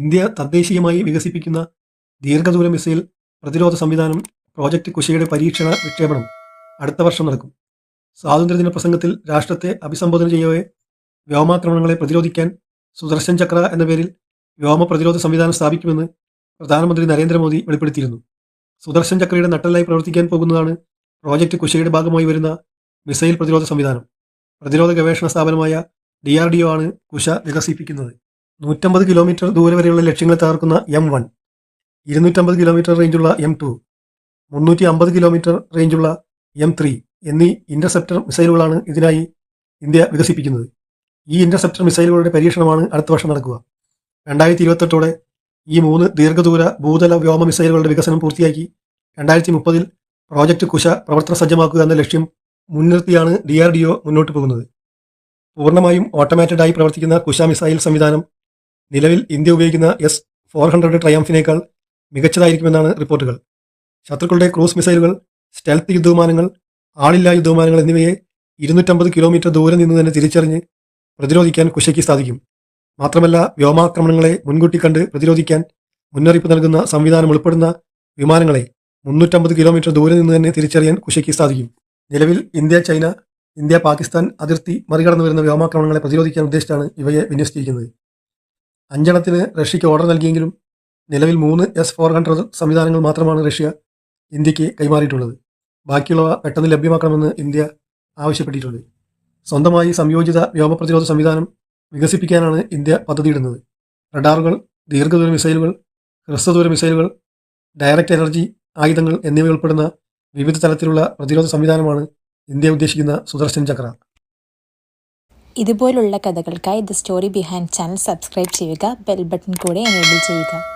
India തദ്ദേശീയമായി വികസിപ്പിക്കുന്ന ദീർഘദൂര മിസൈൽ പ്രതിരോധ സംവിധാനം പ്രോജക്റ്റ് കുശയുടെ പരീക്ഷണ വിക്ഷേപണം അടുത്ത വർഷം നടക്കും. സ്വാതന്ത്ര്യദിന പ്രസംഗത്തിൽ രാഷ്ട്രത്തെ അഭിസംബോധന ചെയ്യവേ വ്യോമാക്രമണങ്ങളെ പ്രതിരോധിക്കാൻ സുദർശൻ ചക്ര എന്ന പേരിൽ വ്യോമ പ്രതിരോധ സംവിധാനം സ്ഥാപിക്കുമെന്ന് പ്രധാനമന്ത്രി നരേന്ദ്രമോദി വെളിപ്പെടുത്തിയിരുന്നു. സുദർശൻ ചക്രയുടെ നട്ടലായി പ്രവർത്തിക്കാൻ പോകുന്നതാണ് പ്രോജക്റ്റ് കുശയുടെ ഭാഗമായി വരുന്ന മിസൈൽ പ്രതിരോധ സംവിധാനം. പ്രതിരോധ ഗവേഷണ സ്ഥാപനമായ ഡി ആണ് കുശ വികസിപ്പിക്കുന്നത്. നൂറ്റമ്പത് കിലോമീറ്റർ ദൂരെ വരെയുള്ള ലക്ഷ്യങ്ങൾ തകർക്കുന്ന എം വൺ ഇരുന്നൂറ്റമ്പത് കിലോമീറ്റർ റേഞ്ചുള്ള എം ടു മുന്നൂറ്റി അമ്പത് കിലോമീറ്റർ റേഞ്ചുള്ള എം ത്രീ എന്നീ ഇന്റർസെപ്റ്റർ മിസൈലുകളാണ് ഇതിനായി ഇന്ത്യ വികസിപ്പിക്കുന്നത്. ഈ ഇന്റർസെപ്റ്റർ മിസൈലുകളുടെ പരീക്ഷണമാണ് അടുത്ത വർഷം നടക്കുക. രണ്ടായിരത്തി ഇരുപത്തെട്ടോടെ ഈ മൂന്ന് ദീർഘദൂര ഭൂതല വ്യോമ മിസൈലുകളുടെ വികസനം പൂർത്തിയാക്കി രണ്ടായിരത്തി മുപ്പതിൽ പ്രോജക്റ്റ് കുശ പ്രവർത്തന സജ്ജമാക്കുക എന്ന ലക്ഷ്യം മുൻനിർത്തിയാണ് ഡി ആർ ഡി ഒ മുന്നോട്ട് പോകുന്നത്. പൂർണമായും ഓട്ടോമാറ്റഡായി പ്രവർത്തിക്കുന്ന കുശ മിസൈൽ സംവിധാനം നിലവിൽ ഇന്ത്യ ഉപയോഗിക്കുന്ന എസ് ഫോർ ഹൺഡ്രഡ് ട്രയംഫിനേക്കാൾ മികച്ചതായിരിക്കുമെന്നാണ് റിപ്പോർട്ടുകൾ. ശത്രുക്കളുടെ ക്രൂസ് മിസൈലുകൾ സ്റ്റെൽത്ത് യുദ്ധവിമാനങ്ങൾ ആളില്ലാ യുദ്ധവിമാനങ്ങൾ എന്നിവയെ ഇരുന്നൂറ്റമ്പത് കിലോമീറ്റർ ദൂരം നിന്ന് തന്നെ തിരിച്ചറിഞ്ഞ് പ്രതിരോധിക്കാൻ കുശയ്ക്ക് സാധിക്കും. മാത്രമല്ല വ്യോമാക്രമണങ്ങളെ മുൻകൂട്ടി കണ്ട് പ്രതിരോധിക്കാൻ മുന്നറിയിപ്പ് നൽകുന്ന സംവിധാനം ഉൾപ്പെടുന്ന വിമാനങ്ങളെ മുന്നൂറ്റമ്പത് കിലോമീറ്റർ ദൂരെ നിന്ന് തന്നെ തിരിച്ചറിയാൻ കുശയ്ക്ക് സാധിക്കും. നിലവിൽ ഇന്ത്യ ചൈന ഇന്ത്യ പാകിസ്ഥാൻ അതിർത്തി മറികടന്നു വരുന്ന വ്യോമാക്രമണങ്ങളെ പ്രതിരോധിക്കാൻ ഉദ്ദേശിച്ചാണ് ഇവയെ വിന്യസിച്ചിരിക്കുന്നത്. അഞ്ചെണ്ണത്തിന് റഷ്യയ്ക്ക് ഓർഡർ നൽകിയെങ്കിലും നിലവിൽ മൂന്ന് എസ് ഫോർ ഹൺഡ്രഡ് സംവിധാനങ്ങൾ മാത്രമാണ് റഷ്യ ഇന്ത്യയ്ക്ക് കൈമാറിയിട്ടുള്ളത്. ബാക്കിയുള്ളവ പെട്ടെന്ന് ലഭ്യമാക്കണമെന്ന് ഇന്ത്യ ആവശ്യപ്പെട്ടിട്ടുണ്ട്. സ്വന്തമായി സംയോജിത വ്യോമ പ്രതിരോധ സംവിധാനം വികസിപ്പിക്കാനാണ് ഇന്ത്യ പദ്ധതിയിടുന്നത്. റഡാറുകൾ ദീർഘദൂര മിസൈലുകൾ ഹ്രസ്വദൂര മിസൈലുകൾ ഡയറക്റ്റ് എനർജി ആയുധങ്ങൾ എന്നിവ ഉൾപ്പെടുന്ന വിവിധ തലത്തിലുള്ള പ്രതിരോധ സംവിധാനമാണ് ഇന്ത്യ ഉദ്ദേശിക്കുന്ന സുദർശൻ ചക്ര. ഇതുപോലുള്ള കഥകൾക്കായി the story behind channel subscribe ചെയ്യുക ബെൽ ബട്ടൺ കൂടെ എനേബിൾ ചെയ്യുക.